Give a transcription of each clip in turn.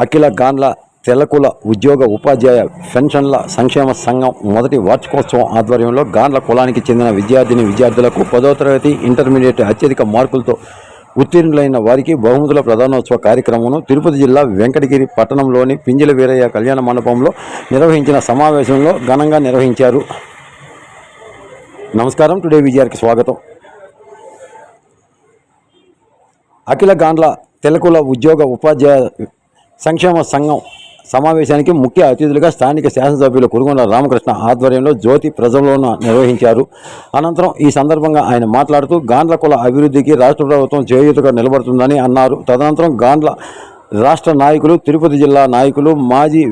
అఖిల గాండ్ల తెల్లకుల ఉద్యోగ ఉపాధ్యాయ పెన్షన్ల సంక్షేమ సంఘం మొదటి వార్షికోత్సవం ఆధ్వర్యంలో గాండ్ల కులానికి చెందిన విద్యార్థిని విద్యార్థులకు పదో తరగతి ఇంటర్మీడియట్ అత్యధిక మార్కులతో ఉత్తీర్ణులైన వారికి బహుమతుల ప్రధానోత్సవ కార్యక్రమం తిరుపతి జిల్లా వెంకటగిరి పట్టణంలోని పింజల వీరయ్య కళ్యాణ మండపంలో నిర్వహించిన సమావేశంలో ఘనంగా నిర్వహించారు. నమస్కారం. టుడే విజయార్కి స్వాగతం. అఖిల గాండ్ల తెలకుల ఉద్యోగ ఉపాధ్యాయ సంక్షేమ సంఘం సమావేశానికి ముఖ్య అతిథులుగా స్థానిక శాసనసభ్యులు కురుగొండ రామకృష్ణ ఆధ్వర్యంలో జ్యోతి ప్రజల్లోన నిర్వహించారు. అనంతరం ఈ సందర్భంగా ఆయన మాట్లాడుతూ గాండ్ల కుల అభివృద్ధికి రాష్ట్ర ప్రభుత్వం చేయూతగా నిలబడుతుందని అన్నారు. తదనంతరం గాండ్ల రాష్ట్ర నాయకులు తిరుపతి జిల్లా నాయకులు మాజీ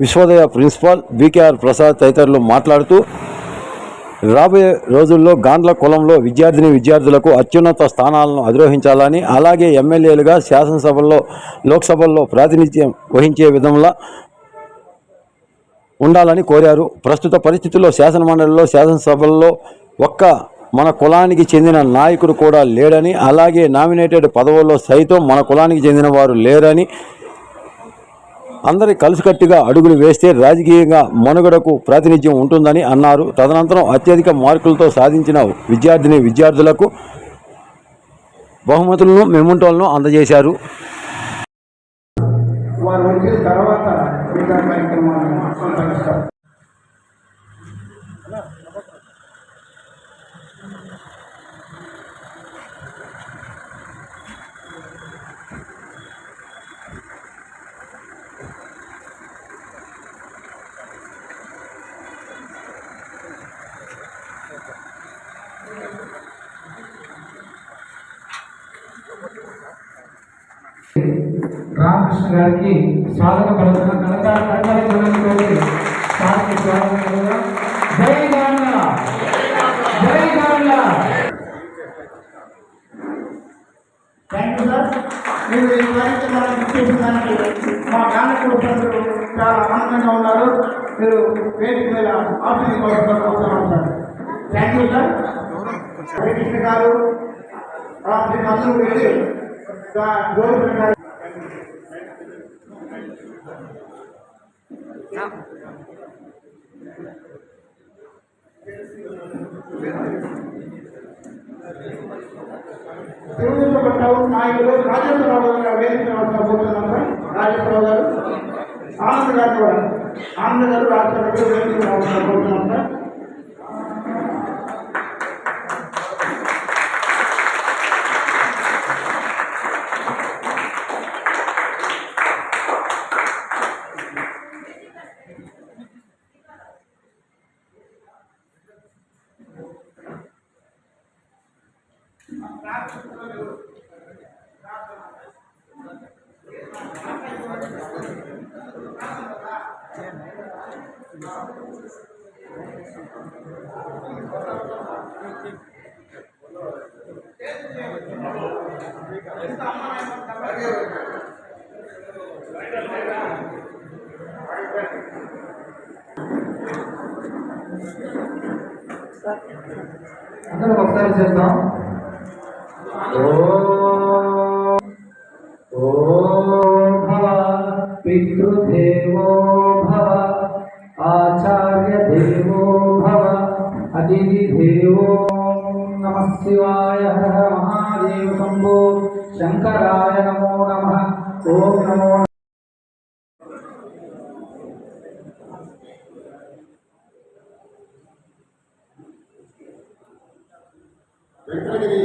విశ్వోదయ ప్రిన్సిపాల్ బీకేఆర్ ప్రసాద్ తదితరులు మాట్లాడుతూ రాబోయే రోజుల్లో గాండ్ల కులంలో విద్యార్థిని విద్యార్థులకు అత్యున్నత స్థానాలను అధిరోహించాలని అలాగే ఎమ్మెల్యేలుగా శాసనసభల్లో లోక్సభల్లో ప్రాతినిధ్యం వహించే విధంగా ఉండాలని కోరారు. ప్రస్తుత పరిస్థితుల్లో శాసనమండలిలో శాసనసభల్లో ఒక్క మన కులానికి చెందిన నాయకుడు కూడా లేడని అలాగే నామినేటెడ్ పదవుల్లో సైతం మన కులానికి చెందిన వారు లేరని అందరి కలిసికట్టుగా అడుగులు వేస్తే రాజకీయంగా మనుగడకు ప్రాతినిధ్యం ఉంటుందని అన్నారు. తదనంతరం అత్యధిక మార్కులతో సాధించిన విద్యార్థిని విద్యార్థులకు బహుమతులను మెమంటోలను అందజేశారు. వారు వచ్చిన తర్వాత రామకృష్ణ గారికి స్వాగత పలుకుతున్న కనుక కన్నడ జనంతోటి సార్కి స్వాగతం జై జై థ్యాంక్ యూ సార్ మీరు ఈ కార్యక్రమాన్ని మా గాంధీ ప్రజలు చాలా ఆనందంగా ఉన్నారు. మీరు వేదిక మీద ఆశీర్వాదం sir thank you sir Harikrishna garu Ramakrishna అందరూ వెళ్ళి గౌరవ గారు తెలుగుదేశం నాయకులు రాజేశ్వరరావు గారు వేదిక రాబోతున్నాం గారు ఆనంద్ గారు కూడా ఆనంద్ గారు రాష్ట్ర గారు సార్ అందరం ఒకసారి చేద్దాం. ఓ భవ పితృదేవో భవ ఆచార్య దేవో భవ అతిథి దేవో నమ శివాయ హర మహాదేవ శంభో శంకరాయ నమో నమ ఓం నమో వెంకటగిరి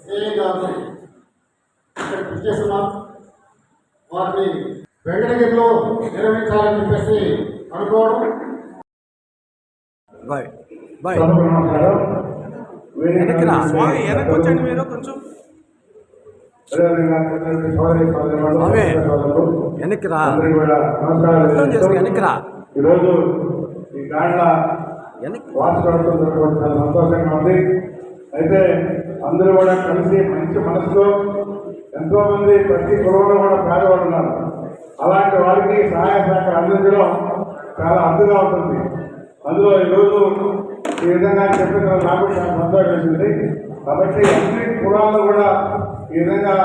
సిఐ గారిని ఇక్కడ కృషి చేస్తున్నాం. వారిని వెంకటగిరిలో నిర్వహించాలని చెప్పేసి అనుకోవడం. బాయ్. బాయ్. వెనక్కిరా. స్వామి వెనక్కి వచ్చండి మీరు కొంచెం. స్వామి వెనక్కి రా వెనక్కి రా ఈరోజు ఈ వార్షికోత్సవం చాలా సంతోషంగా ఉంది. అయితే అందరూ కూడా కలిసి మంచి మనసులో ఎంతోమంది ప్రతి కులంలో కూడా పేదవాళ్ళు ఉన్నారు. అలాంటి వారికి సహాయ శాఖ అందించడం చాలా అద్దుగా ఉంటుంది. అందులో ఈరోజు ఈ విధంగా చెప్పిన నాకు చాలా సంతోషించింది కాబట్టి అన్ని కులాల్లో కూడా ఈ విధంగా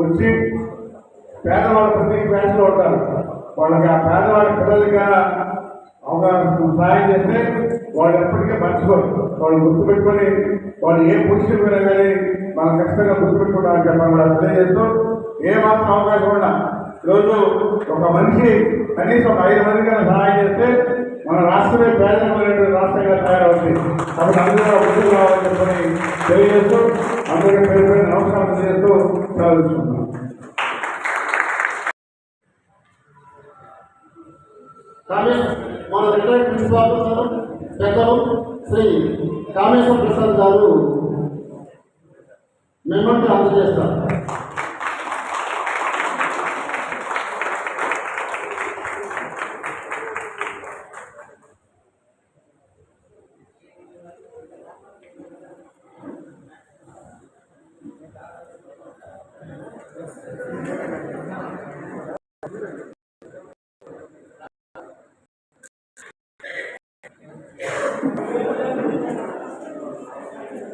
వచ్చి పేదవాళ్ళ ప్రతి క్లాస్లో ఉంటారు. వాళ్ళకి ఆ పేదవాళ్ళ పిల్లలకి అవగాహన సహాయం చేస్తే వాళ్ళు ఎప్పటికీ మర్చిపోరు. వాళ్ళు గుర్తుపెట్టుకొని వాళ్ళు ఏ పొజిషన్ పోయినా కానీ మనం ఖచ్చితంగా గుర్తుపెట్టుకుంటామని చెప్పాలి. కూడా తెలియజేస్తూ ఏమాత్రం అవకాశం ఉన్నా ఈరోజు ఒక మనిషి కనీసం ఒక ఐదు మందికి సహాయం చేస్తే మన రాష్ట్రమే పేదమైనటువంటి రాష్ట్రంగా తయారవుతుంది. కాబట్టి అందరూ కూడా ముందుకు రావాలని చెప్పని తెలియజేస్తూ అందరికీ పేరు పేరు నమస్కారం చేస్తూ సెలవు తీసుకుంటున్నాం మన రిటైర్డ్ ప్రిన్సిపాల్ పెద్దలు. శ్రీ కామేశ్వర ప్రసాద్ గారు మిమ్మల్ని అందజేస్తారు.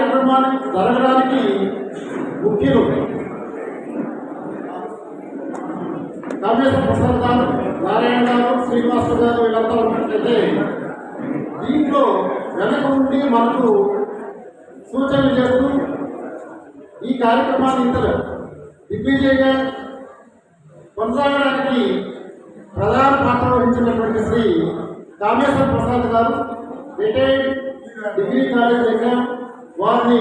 కార్యక్రమాలు జరగడానికి ముఖ్యులు కామేశ్వర ప్రసాద్ గారు నారాయణ గారు శ్రీనివాస గారు వీళ్ళంతా ఉన్నట్లయితే దీంట్లో వెనక ఉండి మనకు సూచనలు చేస్తూ ఈ కార్యక్రమాన్ని ఇంత దిగ్విజయంగా కొనసాగడానికి ప్రధాన పాత్ర వహించినటువంటి శ్రీ కామేశ్వర ప్రసాద్ గారు రిటైర్డ్ డిగ్రీ కాలేజ్ దగ్గర వారిని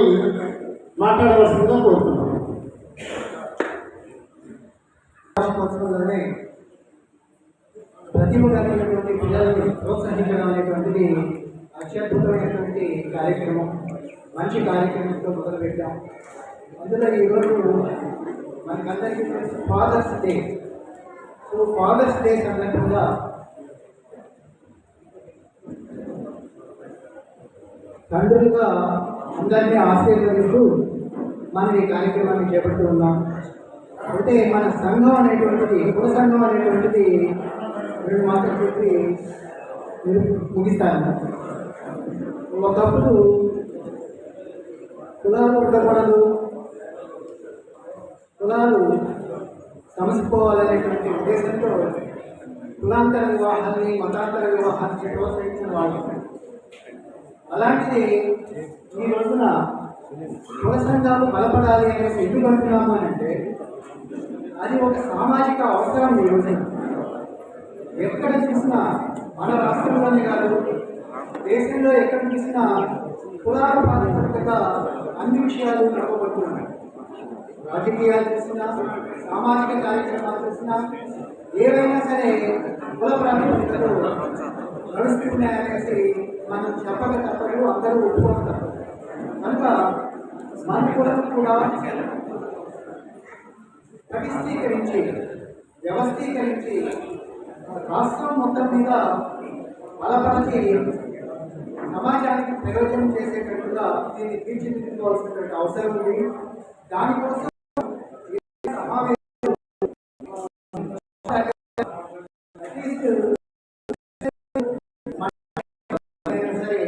మాట్లాడవలసిందిగా కోరుతున్నాను. ప్రతిభ కలిగినటువంటి పిల్లల్ని ప్రోత్సహించడం అనేటువంటిది అత్యద్భుతమైనటువంటి కార్యక్రమం. మంచి కార్యక్రమంతో మొదలుపెట్టాం. అందులో ఈరోజు మనకందరికీ father's day so fathers day సందర్భంగా తండ్రులుగా అందరినీ ఆశీర్వదిస్తూ మనం ఈ కార్యక్రమాన్ని చేపడుతూ ఉన్నాం. అంటే మన సంఘం అనేటువంటిది కుల సంఘం అనేటువంటిది రెండు మాటలు చెప్పి ముగిస్తాను. ఒకప్పుడు కులాలు ఉండకూడదు. కులాలు సమసిపోవాలనేటువంటి ఉద్దేశంతో కులాంతర వివాహాన్ని మతాంతర వివాహాన్ని ప్రోత్సహించిన వాళ్ళు. అలాంటిది ఈ రోజున కుల సంఘాలు బలపడాలి అనేసి ఎందుకు అంటున్నాము అని అంటే అది ఒక సామాజిక అవసరం ఈ రోజున. ఎక్కడ చూసినా మన రాష్ట్రంలోనే కాదు దేశంలో ఎక్కడ చూసినా కులాల ప్రాతిపదికగా అన్ని విషయాలు చెప్పబడుతున్నాయి రాజకీయాలు చూసినా సామాజిక కార్యక్రమాలు చూసినా ఏవైనా సరే కుల ప్రాతిపదికలు నడుస్తున్నాయనేసి మనం చెప్పక తప్పదు అందరూ ఒప్పుకోక తప్పదు. కనుక మన కులం కూడా పటిష్టీకరించి వ్యవస్థీకరించి రాష్ట్రం మొత్తం మీద బలపరిచి సమాజానికి ప్రయోజనం చేసేటట్టుగా దీన్ని తీర్చిదిద్దుకోవాల్సినటువంటి అవసరం ఉంది. దానికోసం సమావేశం అట్లీస్ట్ సరే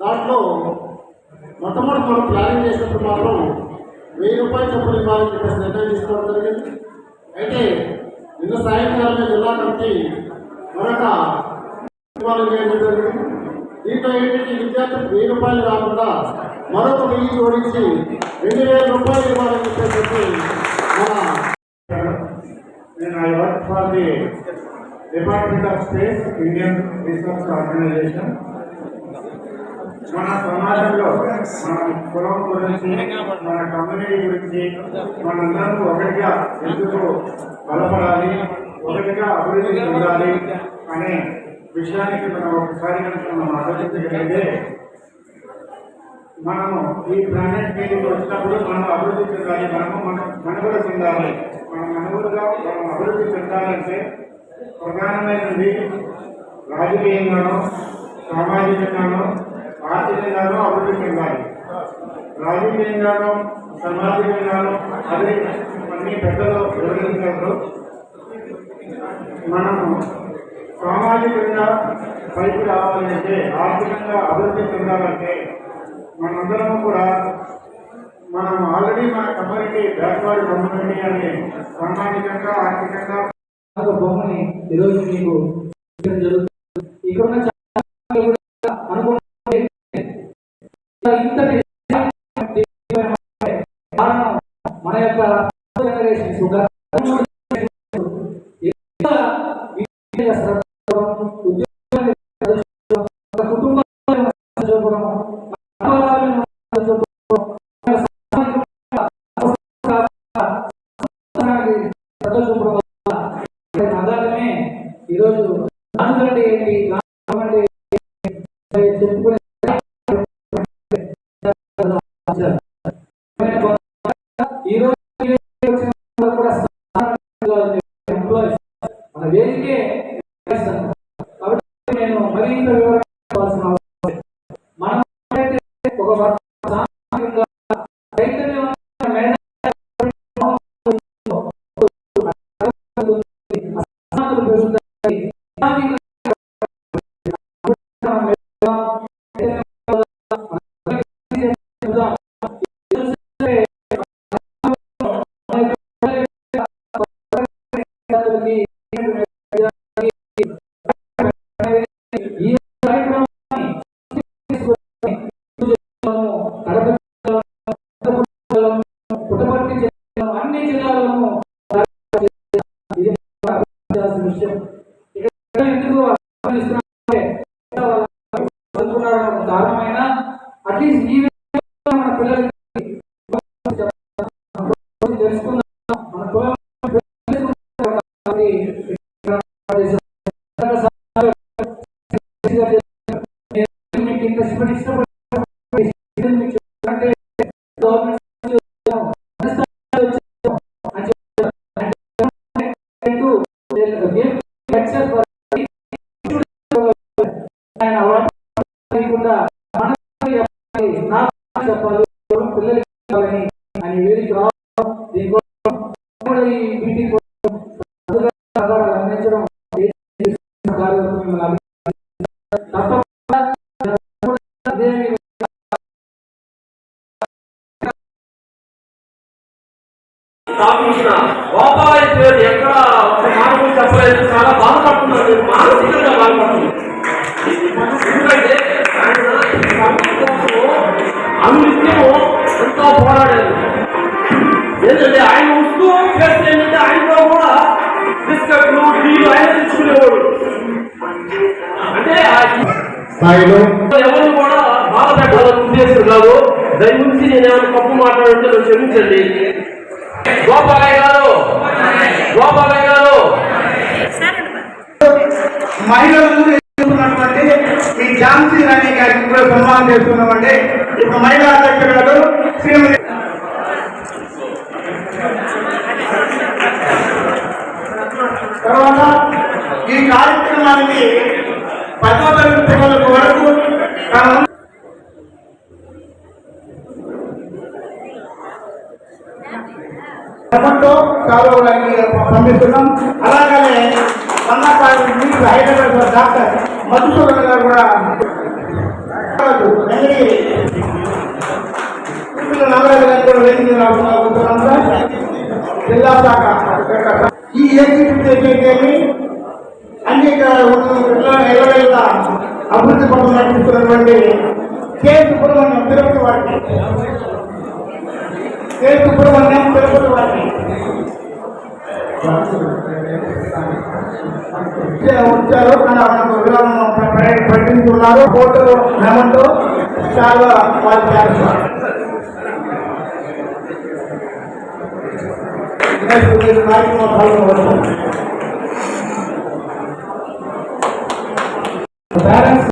దాంట్లో మొట్టమొదటి మనం ప్లానింగ్ చేసినప్పుడు మాత్రం వెయ్యి రూపాయలు చొప్పున ఇవ్వాలని చెప్పేసి నిర్ణయం తీసుకోవడం జరిగింది. అయితే నిన్న సాయంకాలమే జిల్లా కమిటీ మరొక జరిగింది. దీంట్లో ఏంటంటే విద్యార్థులకు వెయ్యి రూపాయలు కాకుండా మరొక వెయ్యి జోడించి రెండు వేల రూపాయలు ఇవ్వాలని చెప్పేసి మన And I work for the Department of Space, Indian Research మన సమాజంలో మన కులం గురించి మన కమ్యూనిటీ గురించి మనందరం ఒకటిగా ఎందుకు బలపడాలి ఒకటిగా అభివృద్ధి చెందాలి అనే విషయానికి మనం ఒకసారి కనుక మనం ఆలోచించగలిగితే మనము ఈ ప్లానెట్ మీదకి వచ్చినప్పుడు మనం అభివృద్ధి చెందాలి మనము మన మనుగడ చెందాలి. మన మనుగడగా మనం అభివృద్ధి చెందాలంటే ప్రధానమైనది రాజకీయంగానో సామాజికంగానో ఆర్థికంగానో అభివృద్ధి రాజకీయంగానో సామాజికంగానో అదే అన్ని పెద్దలు వివరించారు. మనము సామాజికంగా పైకి రావాలంటే ఆర్థికంగా అభివృద్ధి చెందాలంటే మనందరం కూడా మనం ఆల్రెడీ మన కమ్యూనిటీ బ్యాక్వర్డ్ కమ్యూనిటీ అని సామాజికంగా ఆర్థికంగా బొమ్మని ఈరోజు మీకు జరుగుతుంది. ఇక్కడ ఉన్న తెలుసుకుందాం అభినందిస్తున్నాను. బాధ పెట్టాలని ఉద్దేశం కాదు దయవుంచి నేను ఏమైనా తప్పు మాట్లాడుంటే నన్ను క్షమించండి. గోపాలయ్య గారు! గోపాలయ్య గారు! మహిళలకు ఈ ఝాన్సీ రాణి గారికి కూడా సన్మానం చేస్తున్నామంటే ఇప్పుడు మహిళా అధ్యక్షురాలు శ్రీమతి తర్వాత ఈ కార్యక్రమానికి పదో తరగతి వరకు తన క్రమంలో పంపిస్తున్నాం. అలాగనే అన్న మీకు హైదరాబాద్ డాక్టర్ మధుసూదన్ గారు కూడా వెంకటగిరి నాగరాజు గారు కూడా వేదిక రాబోతున్నాం సార్. జిల్లా శాఖ ఈ ఏసీ అనేక ఎలవేళ అభివృద్ధి పనులు నడిపిస్తున్నటువంటి కే సుబ్రహ్మణ్యం తిరుపతి వారికి. కే సుబ్రహ్మణ్యం తిరుపతి వారికి వచ్చారు కానీ మనకు వివరణ ప్రకటించున్నారు ఫోటో చాలా వాళ్ళు బ్యాలెన్స్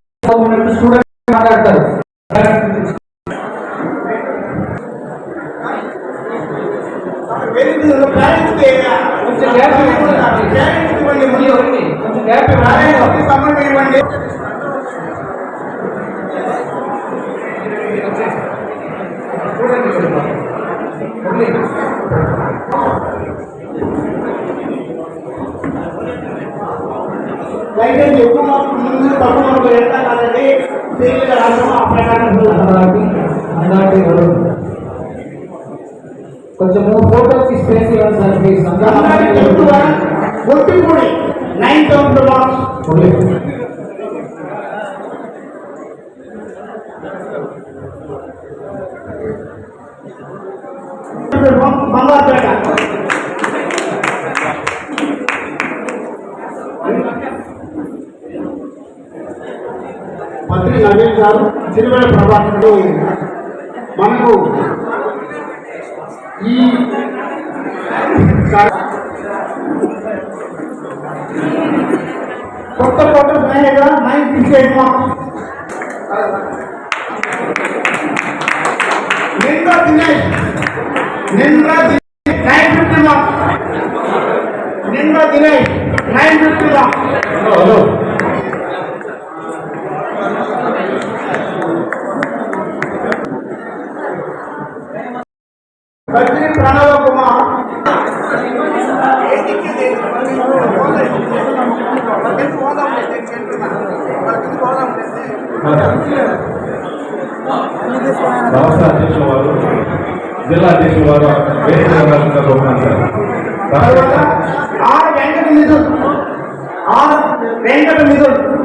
తేలిక రాష్ట్రం ఆ ప్రకారం వదలండి. కొంచెం ఫోటోకి స్పేస్ ఇవ్వండి సార్ ప్లీజ్ అందరికీ ఎక్కువ ఒట్టి పొడి నైన్ మంత్రి నవీన్ గారు సిరివేల ప్రభాకరుడు మనకు ఈ కొత్త కొత్త మేనేజర్ నైన్ సిక్స్ ఎయిట్ నిండా దినేష్ నిండా దినేష్ నైన్ ఫిఫ్టీ నిండా దినేష్ నైన్ ఫిఫ్టీ హలో. రాష్ట్ర అధ్యక్షుల వారు జిల్లా అధ్యక్షుల వారు వేదిక తర్వాత వెంకట నిధులు ఆ వెంకట నిధులు